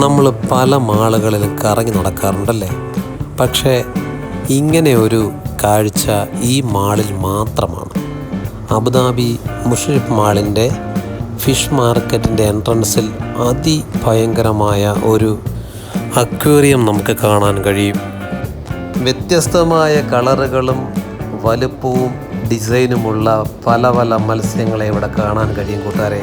നമ്മൾ പല മാളുകളിലും കറങ്ങി നടക്കാറുണ്ടല്ലേ? പക്ഷേ ഇങ്ങനെ ഒരു കാഴ്ച ഈ മാളിൽ മാത്രമാണ്. അബുദാബി മുഷരിഫ് മാളിന്റെ ഫിഷ് മാർക്കറ്റിന്റെ എൻട്രൻസിൽ അതിഭയങ്കരമായ ഒരു അക്വേറിയം നമുക്ക് കാണാൻ കഴിയും. വ്യത്യസ്തമായ കളറുകളും വലുപ്പവും ഡിസൈനുമുള്ള പല പല മത്സ്യങ്ങളെ ഇവിടെ കാണാൻ കഴിയും കൂട്ടുകാരെ.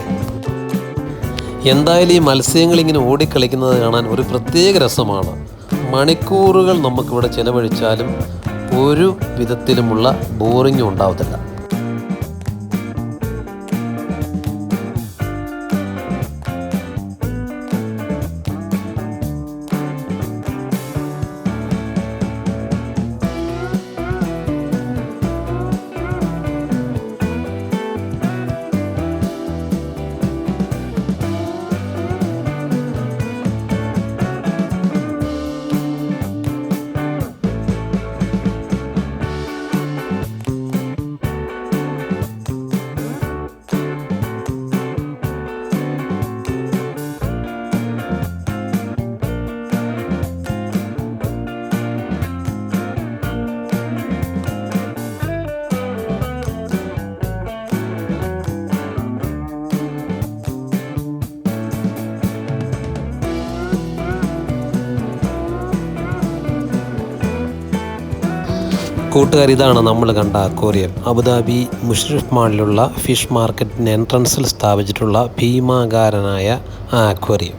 എന്തായാലും ഈ മത്സ്യങ്ങൾ ഇങ്ങനെ ഓടിക്കളിക്കുന്നത് കാണാൻ ഒരു പ്രത്യേക രസമാണ്. മണിക്കൂറുകൾ നമുക്കിവിടെ ചിലവഴിച്ചാലും ഒരു വിധത്തിലുമുള്ള ബോറിങ്ങും ഉണ്ടാവത്തില്ല. കൂട്ടുകാർ ഇതാണ് നമ്മൾ കണ്ട അക്വേറിയം. അബുദാബി മുഷറഫ് മാളിലുള്ള ഫിഷ് മാർക്കറ്റിന്റെ എൻട്രൻസിൽ സ്ഥാപിച്ചിട്ടുള്ള ഭീമാകാരനായ ആ അക്വേറിയം.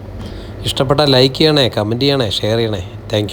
ഇഷ്ടപ്പെട്ടാൽ ലൈക്ക് ചെയ്യണേ കമന്റ് ചെയ്യണേ ഷെയർ ചെയ്യണേ. താങ്ക്